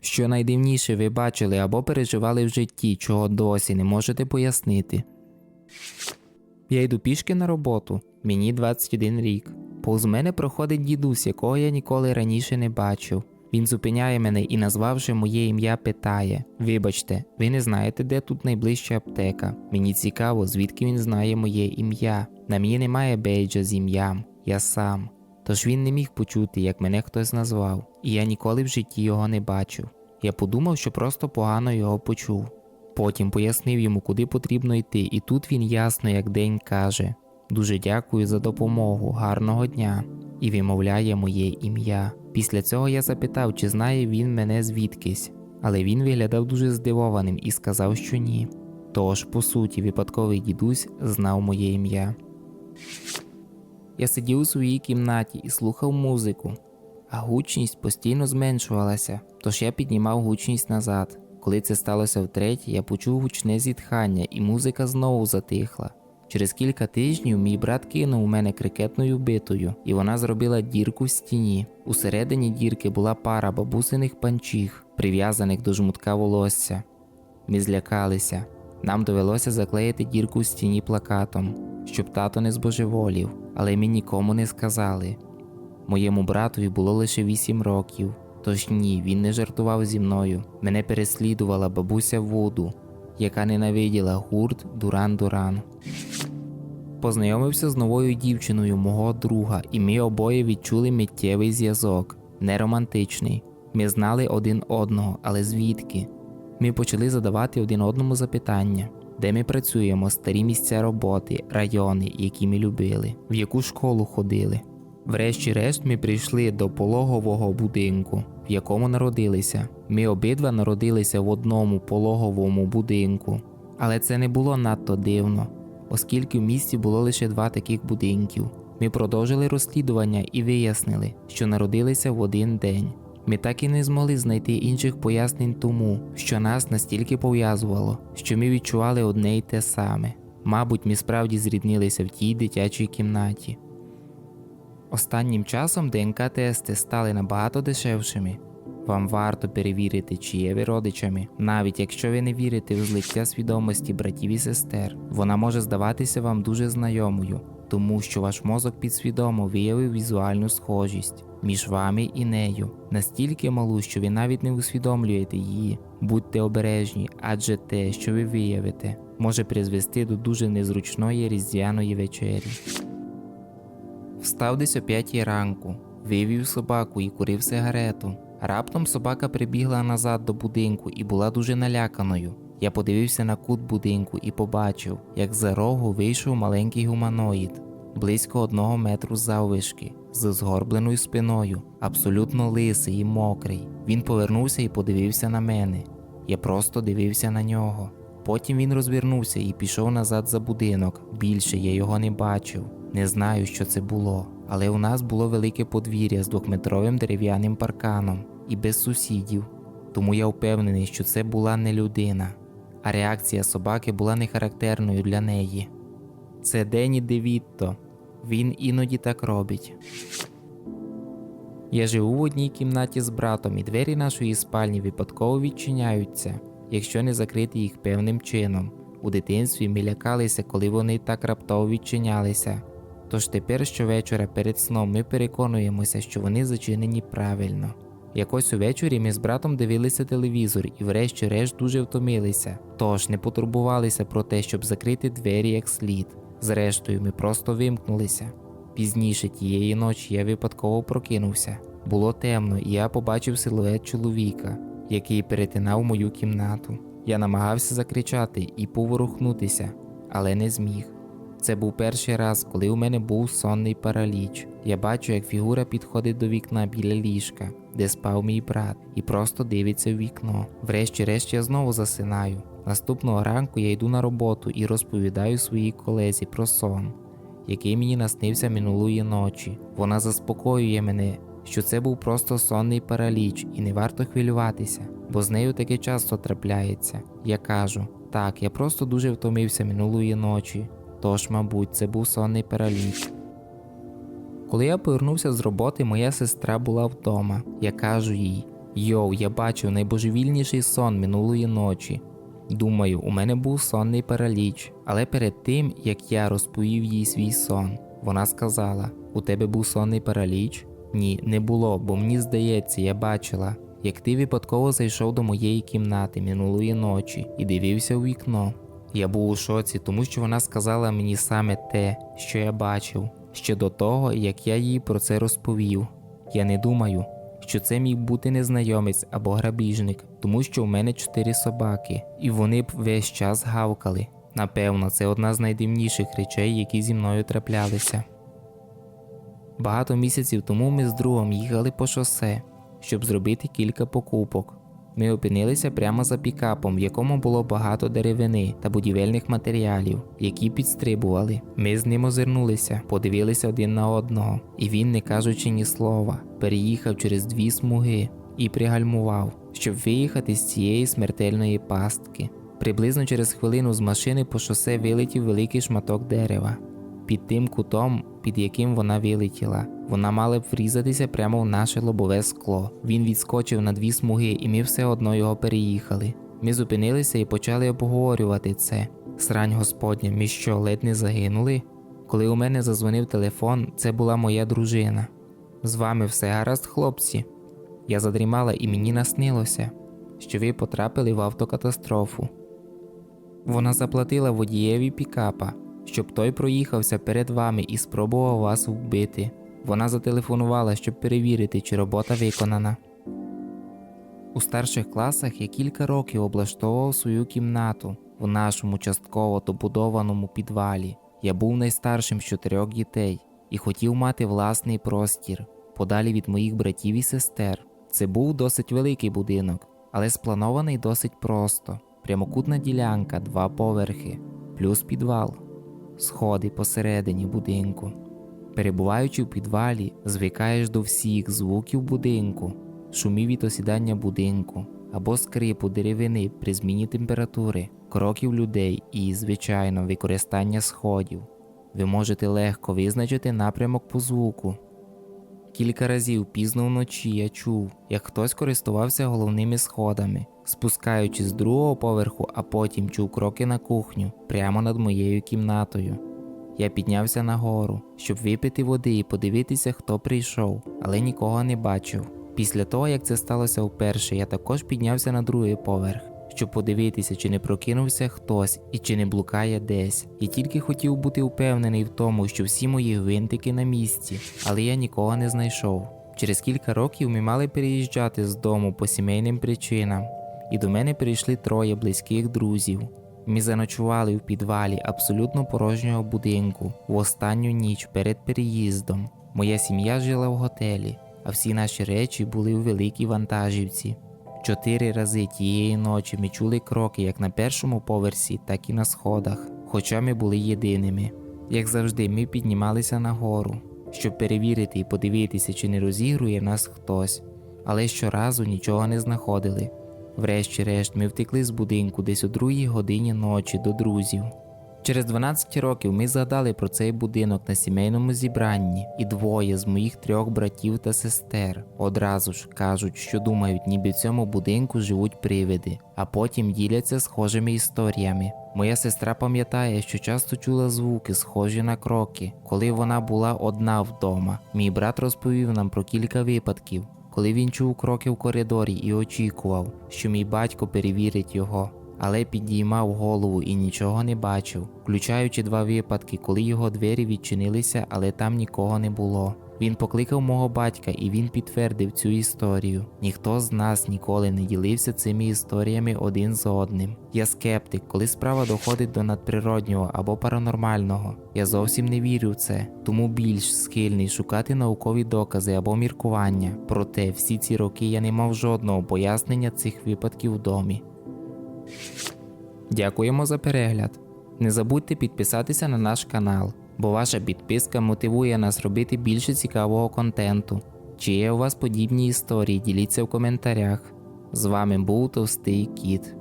Що найдивніше ви бачили або переживали в житті, чого досі не можете пояснити. Я йду пішки на роботу, мені 21 рік. Повз мене проходить дідусь, якого я ніколи раніше не бачив. Він зупиняє мене і, назвавши моє ім'я, питає: Вибачте, ви не знаєте, де тут найближча аптека? Мені цікаво, звідки він знає моє ім'я. На мені немає бейджа з ім'ям, я сам. Тож він не міг почути, як мене хтось назвав, і я ніколи в житті його не бачив. Я подумав, що просто погано його почув. Потім пояснив йому, куди потрібно йти, і тут він ясно, як день каже: Дуже дякую за допомогу, гарного дня, і вимовляє моє ім'я. Після цього я запитав, чи знає він мене звідкись, але він виглядав дуже здивованим і сказав, що ні. Тож, по суті, випадковий дідусь знав моє ім'я. Я сидів у своїй кімнаті і слухав музику, а гучність постійно зменшувалася, тож я піднімав гучність назад. Коли це сталося втретє, я почув гучне зітхання, і музика знову затихла. Через кілька тижнів мій брат кинув у мене крикетною битою, і вона зробила дірку в стіні. Усередині дірки була пара бабусиних панчіх, прив'язаних до жмутка волосся. Ми злякалися. Нам довелося заклеїти дірку в стіні плакатом, щоб тато не збожеволів, але ми нікому не сказали. Моєму братові було лише вісім років, тож ні, він не жартував зі мною. Мене переслідувала бабуся Вуду, яка ненавиділа гурт Дуран Дуран. Познайомився з новою дівчиною мого друга, і ми обоє відчули миттєвий зв'язок, не романтичний. Ми знали один одного, але звідки? Ми почали задавати один одному запитання, де ми працюємо, старі місця роботи, райони, які ми любили, в яку школу ходили. Врешті-решт ми прийшли до пологового будинку, в якому народилися. Ми обидва народилися в одному пологовому будинку, але це не було надто дивно, оскільки в місті було лише два таких будинків. Ми продовжили розслідування і вияснили, що народилися в один день. Ми так і не змогли знайти інших пояснень тому, що нас настільки пов'язувало, що ми відчували одне й те саме. Мабуть, ми справді зріднилися в тій дитячій кімнаті. Останнім часом ДНК-тести стали набагато дешевшими. Вам варто перевірити, чи є ви родичами, навіть якщо ви не вірите в злиття свідомості братів і сестер, вона може здаватися вам дуже знайомою, тому що ваш мозок підсвідомо виявив візуальну схожість між вами і нею, настільки малу, що ви навіть не усвідомлюєте її. Будьте обережні, адже те, що ви виявите, може призвести до дуже незручної різдвяної вечері. Встав десь о п'ятій ранку, вивів собаку і курив сигарету. Раптом собака прибігла назад до будинку і була дуже наляканою. Я подивився на кут будинку і побачив, як за рогу вийшов маленький гуманоїд, близько одного метру заввишки, з згорбленою спиною, абсолютно лисий і мокрий. Він повернувся і подивився на мене. Я просто дивився на нього. Потім він розвернувся і пішов назад за будинок. Більше я його не бачив. Не знаю, що це було, але у нас було велике подвір'я з двохметровим дерев'яним парканом і без сусідів. Тому я впевнений, що це була не людина, а реакція собаки була не характерною для неї. Це Дені Девітто. Він іноді так робить. Я живу в одній кімнаті з братом, і двері нашої спальні випадково відчиняються, якщо не закрити їх певним чином. У дитинстві ми лякалися, коли вони так раптово відчинялися. Тож тепер щовечора перед сном ми переконуємося, що вони зачинені правильно. Якось увечері ми з братом дивилися телевізор і врешті-решт дуже втомилися, тож не потурбувалися про те, щоб закрити двері як слід. Зрештою, ми просто вимкнулися. Пізніше тієї ночі я випадково прокинувся. Було темно, і я побачив силует чоловіка, який перетинав мою кімнату. Я намагався закричати і поворухнутися, але не зміг. Це був перший раз, коли у мене був сонний параліч. Я бачу, як фігура підходить до вікна біля ліжка, де спав мій брат, і просто дивиться в вікно. Врешті-решт я знову засинаю. Наступного ранку я йду на роботу і розповідаю своїй колезі про сон, який мені наснився минулої ночі. Вона заспокоює мене, що це був просто сонний параліч і не варто хвилюватися, бо з нею таке часто трапляється. Я кажу: так, я просто дуже втомився минулої ночі. Тож, мабуть, це був сонний параліч. Коли я повернувся з роботи, моя сестра була вдома. Я кажу їй: Йоу, я бачив найбожевільніший сон минулої ночі. Думаю, у мене був сонний параліч, але перед тим, як я розповів їй свій сон, вона сказала: У тебе був сонний параліч? Ні, не було, бо мені здається, я бачила, як ти випадково зайшов до моєї кімнати минулої ночі і дивився у вікно. Я був у шоці, тому що вона сказала мені саме те, що я бачив, ще до того, як я їй про це розповів. Я не думаю, що це міг бути незнайомець або грабіжник, тому що у мене чотири собаки, і вони б весь час гавкали. Напевно, це одна з найдивніших речей, які зі мною траплялися. Багато місяців тому ми з другом їхали по шосе, щоб зробити кілька покупок. Ми опинилися прямо за пікапом, в якому було багато деревини та будівельних матеріалів, які підстрибували. Ми з ним озирнулися, подивилися один на одного, і він, не кажучи ні слова, переїхав через дві смуги і пригальмував, щоб виїхати з цієї смертельної пастки. Приблизно через хвилину з машини по шосе вилетів великий шматок дерева. Під тим кутом, під яким вона вилетіла, вона мала б врізатися прямо в наше лобове скло. Він відскочив на дві смуги, і ми все одно його переїхали. Ми зупинилися і почали обговорювати це. Срань Господня, ми що, ледь не загинули? Коли у мене зазвонив телефон, це була моя дружина. З вами все гаразд, хлопці. Я задрімала і мені наснилося, що ви потрапили в автокатастрофу. Вона заплатила водієві пікапа, щоб той проїхався перед вами і спробував вас вбити. Вона зателефонувала, щоб перевірити, чи робота виконана. У старших класах я кілька років облаштовував свою кімнату в нашому частково добудованому підвалі. Я був найстаршим з чотирьох дітей і хотів мати власний простір, подалі від моїх братів і сестер. Це був досить великий будинок, але спланований досить просто: прямокутна ділянка, два поверхи, плюс підвал, сходи посередині будинку. Перебуваючи в підвалі, звикаєш до всіх звуків будинку, шумів від осідання будинку або скрипу деревини при зміні температури, кроків людей і, звичайно, використання сходів. Ви можете легко визначити напрямок по звуку. Кілька разів пізно вночі я чув, як хтось користувався головними сходами, спускаючись з другого поверху, а потім чув кроки на кухню прямо над моєю кімнатою. Я піднявся нагору, щоб випити води і подивитися, хто прийшов, але нікого не бачив. Після того, як це сталося вперше, я також піднявся на другий поверх, щоб подивитися, чи не прокинувся хтось і чи не блукає десь. Я тільки хотів бути впевнений в тому, що всі мої гвинтики на місці, але я нікого не знайшов. Через кілька років ми мали переїжджати з дому по сімейним причинам, і до мене прийшли троє близьких друзів. Ми заночували в підвалі абсолютно порожнього будинку в останню ніч перед переїздом. Моя сім'я жила в готелі, а всі наші речі були у великій вантажівці. Чотири рази тієї ночі ми чули кроки як на першому поверсі, так і на сходах, хоча ми були єдиними. Як завжди, ми піднімалися нагору, щоб перевірити і подивитися, чи не розігрує нас хтось, але щоразу нічого не знаходили. Врешті-решт ми втекли з будинку десь о другій годині ночі до друзів. Через 12 років ми згадали про цей будинок на сімейному зібранні, і двоє з моїх трьох братів та сестер одразу ж кажуть, що думають, ніби в цьому будинку живуть привиди, а потім діляться схожими історіями. Моя сестра пам'ятає, що часто чула звуки, схожі на кроки, коли вона була одна вдома. Мій брат розповів нам про кілька випадків, коли він чув кроки в коридорі і очікував, що мій батько перевірить його, але підіймав голову і нічого не бачив, включаючи два випадки, коли його двері відчинилися, але там нікого не було. Він покликав мого батька, і він підтвердив цю історію. Ніхто з нас ніколи не ділився цими історіями один з одним. Я скептик, коли справа доходить до надприроднього або паранормального. Я зовсім не вірю в це, тому більш схильний шукати наукові докази або міркування. Проте всі ці роки я не мав жодного пояснення цих випадків в домі. Дякуємо за перегляд. Не забудьте підписатися на наш канал, бо ваша підписка мотивує нас робити більше цікавого контенту. Чи є у вас подібні історії? Діліться в коментарях. З вами був Товстий Кіт.